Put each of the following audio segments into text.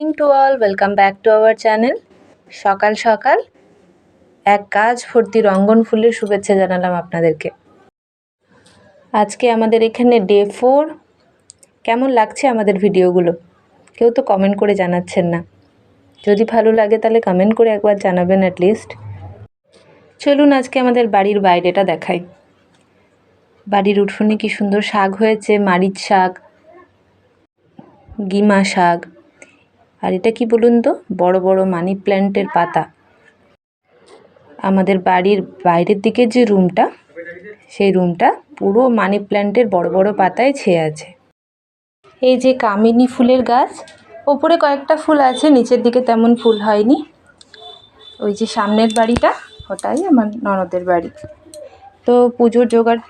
Morning to all welcome back to our channel সকাল সকাল এক গাছ ভর্তি রঙ্গন ফুলের শুভেচ্ছা জানালাম আপনাদেরকে। আজকে আমাদের এখানে ডে ফোর কেমন লাগছে আমাদের ভিডিওগুলো? কেউ তো কমেন্ট করে জানাচ্ছেন না। যদি ভালো লাগে তাহলে কমেন্ট করে একবার জানাবেন অ্যাটলিস্ট চলুন আজকে আমাদের বাড়ির বাইরেটা দেখাই। বাড়ির উঠোনে কি সুন্দর শাক হয়েছে? মারিচ শাক, গিমা শাক আর এটা কি বলুন তো? বড় বড় মানি প্ল্যান্টের পাতা। আমাদের বাড়ির বাইরের দিকে যে রুমটা, সেই রুমটা পুরো মানি প্ল্যান্টের বড় বড় পাতায় ছেয়ে আছে। এই যে কামিনী ফুলের গাছ, ওপরে কয়েকটা ফুল আছে, নিচের দিকে তেমন ফুল হয়নি। ওই যে সামনের বাড়িটা, ওটাই আমার ননদের বাড়ি। তো পুজোর জোগাড়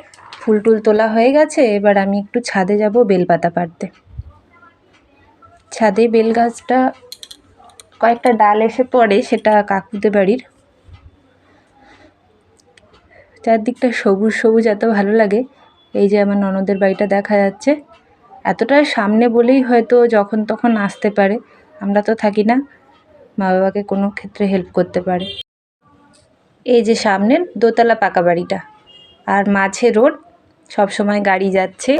ফুল টুল তোলা হয়ে গেছে, এবার আমি একটু ছাদে যাব বেলপাতা পাড়তে। ছাদে বেল গাছটা কয়েকটা ডাল এসে পড়ে সেটা কাকুদের বাড়ির। চারদিকটা সবুজ সবুজ, এত ভালো লাগে। এই যে আমার ননদের বাড়িটা দেখা যাচ্ছে। এতটা সামনে বলেই হয়তো যখন তখন আসতে পারে। আমরা তো থাকি না। মা বাবাকে কোনো ক্ষেত্রে হেল্প করতে পারে। এই যে সামনের দোতলা পাকা বাড়িটা। আর মাঝে রোড সব সময় গাড়ি যাচ্ছে।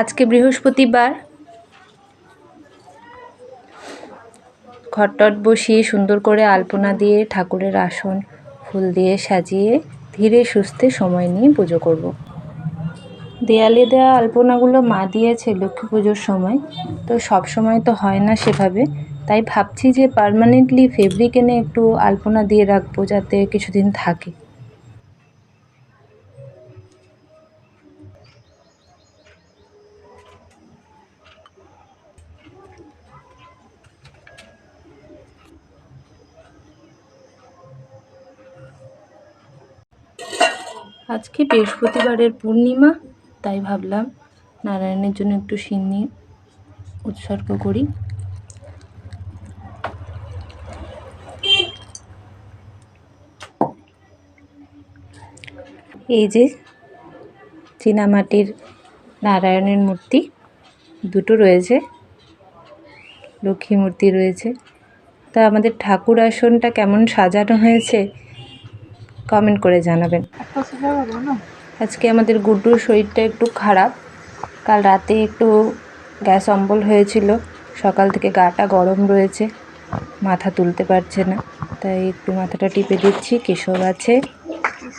আজকে বৃহস্পতিবার। ঘটটট বসিয়ে সুন্দর করে আলপনা দিয়ে ঠাকুরের আসন, ফুল দিয়ে সাজিয়ে ধীরে সুস্থে সময় নিয়ে পুজো করব। দেয়ালে দেওয়া আলপনাগুলো মা দিয়েছে লক্ষ্মী পুজোর সময়। তো সব সময় তো হয় না সেভাবে। তাই ভাবছি যে পারমানেন্টলি ফেব্রিক এনে একটু আলপনা দিয়ে রাখব যাতে কিছুদিন থাকে। আজকে বৃহস্পতিবারের পূর্ণিমা, তাই ভাবলাম নারায়ণের জন্য একটু সিন্নি উৎসর্গ করি। এই যে চীনামাটির নারায়ণের মূর্তি, দুটো রয়েছে, লক্ষ্মী মূর্তি রয়েছে। তা আমাদের ঠাকুর আসনটা কেমন সাজানো হয়েছে? কমেন্ট করে জানাবেন। আজকে আমাদের গুড্ডুর শরীরটা একটু খারাপ। কাল রাতে একটু গ্যাস অম্বল হয়েছিল। সকাল থেকে গাটা গরম রয়েছে। মাথা তুলতে পারছে না। তাই একটু মাথাটা টিপে দিচ্ছি। কেশব আছে।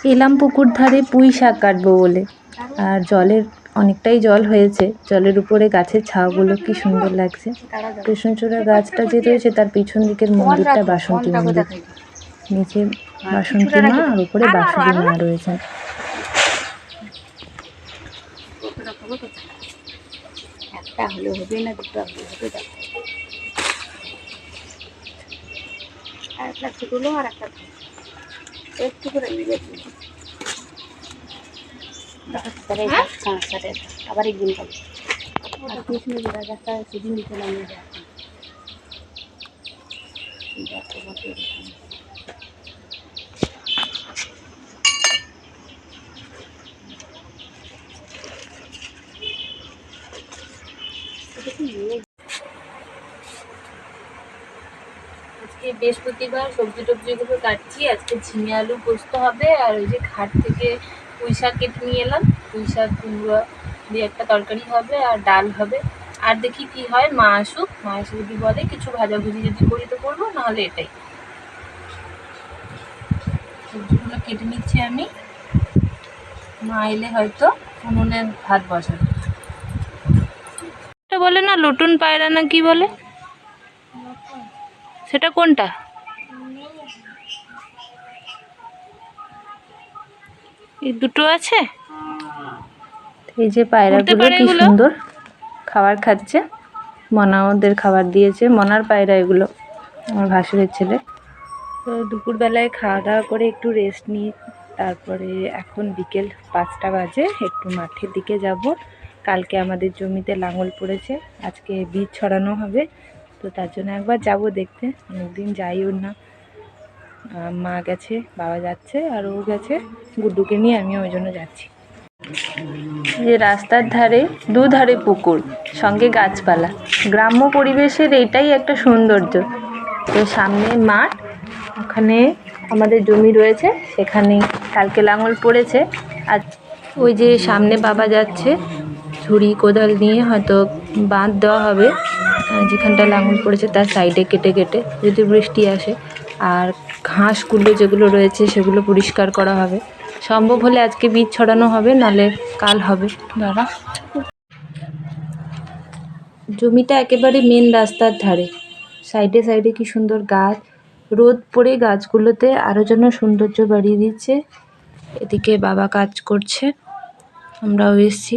এলাম পুকুর ধারে পুঁই শাক কাটবো বলে। আর জলের অনেকটাই জল হয়েছে। জলের উপরে গাছের ছাওগুলো কি সুন্দর লাগছে। কৃষ্ণচূড়া গাছটা যে রয়েছে তার পিছন দিকের মন্দিরটা বাসন্তী মন্দির। নিচে বাসন্তী মা আর উপরে বাসন্তী মা রয়েছে। একটা হলে হবে না দুটো হলে হবে আর একটা ছোটো আর একটা একটু করে নিয়ে যাচ্ছি আবার একদিন পাবো আর কৃষ্ণ যেটা গাছটা সেদিন দিতে নামিয়ে যাচ্ছি বৃহস্পতিবার সবজি টবজিগুলো কাটছি। আজকে ঝিঙে আলু পোস্ত হবে আর ওই যে ঘাট থেকে পুঁই শাক কেটে নিয়ে এলাম। পুঁই শাক, কুমড়ো দিয়ে একটা তরকারি হবে আর ডাল হবে। আর দেখি কি হয়, মা আসুক, মা এসে যদি বলে কিছু ভাজাভুজি যদি করি তো করব, নাহলে এটাই। সবজিগুলো কেটে নিচ্ছি আমি। মা এলে হয়তো উনুনে ভাত বসাবে। বলে না, লুটুন পায়রা না কি বলে? সেটা কোনটা? এই দুটো আছে? এই যে পায়রাগুলো কি সুন্দর খাবার খাচ্ছে। মনা ওদের খাবার দিয়েছে। মনার পায়রা এগুলো আমার ভাসুরের ছেলে। তো দুপুরবেলায় খাওয়া দাওয়া করে একটু রেস্ট নিয়ে তারপরে এখন বিকেল পাঁচটা বাজে একটু মাঠের দিকে যাব। কালকে আমাদের জমিতে লাঙল পড়েছে আজকে বীজ ছড়ানো হবে। তো তার জন্য একবার যাব দেখতে। অনেকদিন যাইও না। মা গেছে, বাবা যাচ্ছে, আর ও গেছে গুড্ডুকে নিয়ে আমি ওই জন্য যাচ্ছি। যে রাস্তার ধারে দুধারে পুকুর, সঙ্গে গাছপালা। গ্রাম্য পরিবেশের এইটাই একটা সৌন্দর্য। তো সামনে মাঠ, ওখানে আমাদের জমি রয়েছে, সেখানে কালকে লাঙল পড়েছে। আর ওই যে সামনে বাবা যাচ্ছে, ঝুড়ি কোদাল নিয়ে হয়তো বাঁধ দেওয়া হবে। যেখানটা লাঙল পড়েছে তার সাইডে কেটে কেটে যদি বৃষ্টি আসে আর ঘাসগুলো যেগুলো রয়েছে সেগুলো পরিষ্কার করা হবে। সম্ভব হলে আজকে বীজ ছড়ানো হবে, নালে কাল হবে। দাঁড়া। জমিটা একেবারে মেন রাস্তার ধারে। সাইডে সাইডে কি সুন্দর গাছ। রোদ পড়ে গাছগুলোতে আরও যেন সৌন্দর্য বাড়িয়ে দিচ্ছে। এদিকে বাবা কাজ করছে। আমরাও এসছি।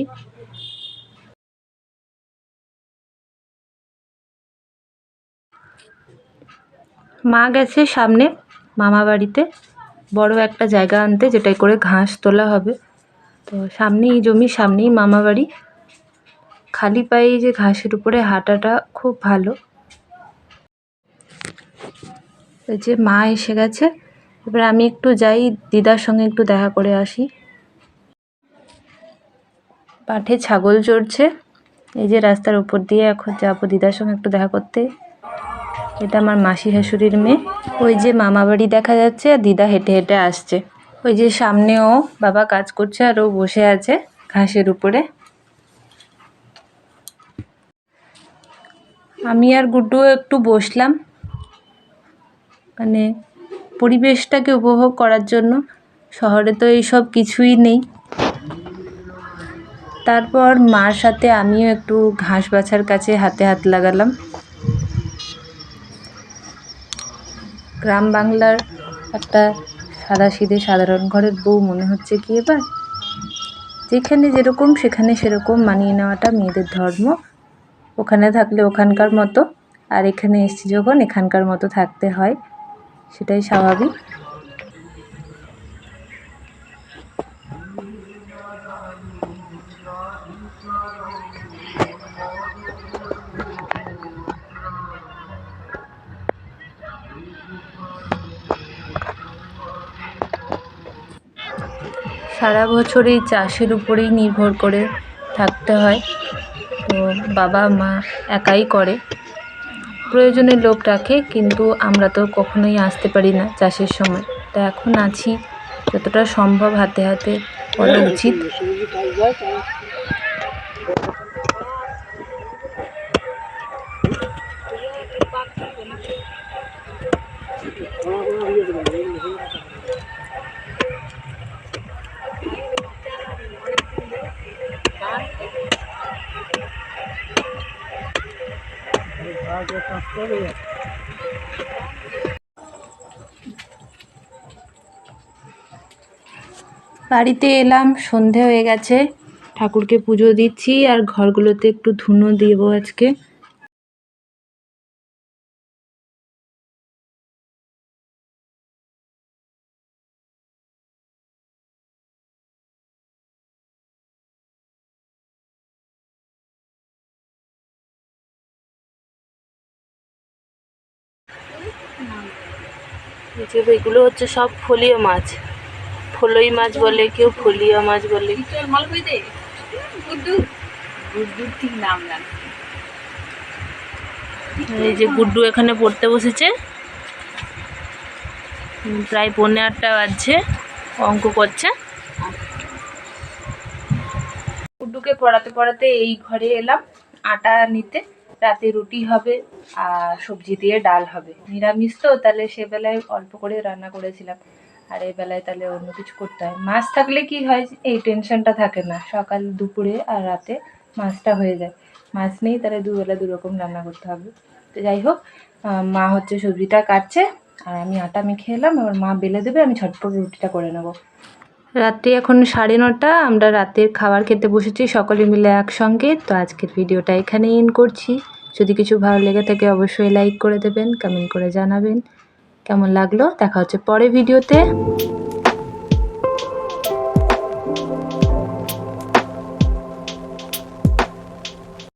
মা গেছে সামনে মামা বাড়িতে। বড় একটা জায়গা আনতে যেটাই করে ঘাস তোলা হবে। তো সামনেই জমি, সামনেই মামা বাড়ি। খালি পায়ে যে ঘাসের উপরে হাঁটাটা খুব ভালো। এই যে মা এসে গেছে। এবার আমি একটু যাই, দিদার সঙ্গে একটু দেখা করে আসি। পাঠে ছাগল চড়ছে। এই যে রাস্তার উপর দিয়ে এখন যাব দিদার সঙ্গে একটু দেখা করতে। এটা আমার মাসি শাশুড়ির মেয়ে। ওই যে মামা বাড়ি দেখা যাচ্ছে আর দিদা হেঁটে হেঁটে আসছে। ওই যে সামনেও বাবা কাজ করছে আর ও বসে আছে ঘাসের উপরে। আমি আর গুড্ডু একটু বসলাম। মানে পরিবেশটাকে উপভোগ করার জন্য। শহরে তো এইসব কিছুই নেই। তারপর মার সাথে আমিও একটু ঘাস বাছার কাছে হাতে হাত লাগালাম। গ্রাম বাংলার একটা সাদা সিধে সাধারণ ঘরের বউ মনে হচ্ছে কি এবার? যেখানে যেরকম, সেখানে সেরকম মানিয়ে নেওয়াটা মেয়েদের ধর্ম। ওখানে থাকলে ওখানকার মতো, আর এখানে এসছি যখন এখানকার মতো থাকতে হয়, সেটাই স্বাভাবিক। সারা বছর এই চাষের উপরেই নির্ভর করে থাকতে হয়। তো বাবা, মা একাই করে। প্রয়োজনে লোক রাখে, কিন্তু আমরা তো কখনোই আসতে পারি না চাষের সময়। তা এখন আছি, যতটা সম্ভব হাতে হাতে করা উচিত। বাড়িতে এলাম সন্ধে হয়ে গেছে। ঠাকুরকে পুজো দিচ্ছি আর ঘরগুলোতে একটু ধুনো দেবো আজকে। এগুলো হচ্ছে সব ফলিও মাছ। ফলই মাছ বলে কেউ ফলিয়া মাছ বলে। এই যে গুড্ডু এখানে পড়তে বসেছে। প্রায় পৌনে আটটা বাজছে অঙ্ক করছে। গুড্ডুকে পড়াতে পড়াতে এই ঘরে এলাম আটা নিতে। রাতে রুটি হবে আর সবজি দিয়ে ডাল হবে। নিরামিষ তো, তাহলে সে বেলায় অল্প করে রান্না করেছিলাম। আর এই বেলায় তাহলে অন্য কিছু করতে হয়। মাছ থাকলে কি হয়, এই টেনশনটা থাকে না। সকাল, দুপুরে আর রাতে মাছটা হয়ে যায়। মাছ নেই, তাহলে দুবেলা দুরকম রান্না করতে হবে। তো যাই হোক মা হচ্ছে সবজিটা কাটছে, আর আমি আটা মেখে এলাম। এবার মা বেলে দেবে, আমি ঝটপট রুটিটা করে নেব। রাত্রি এখন সাড়ে নটা, আমরা রাতের খাবার খেতে বসেছি সকলে মিলে একসঙ্গে। তো আজকের ভিডিওটা এখানে ইন করছি। যদি কিছু ভালো লেগে থাকে অবশ্যই লাইক করে দেবেন কমেন্ট করে জানাবেন। কেমন লাগল? দেখা হচ্ছে পরে ভিডিওতে।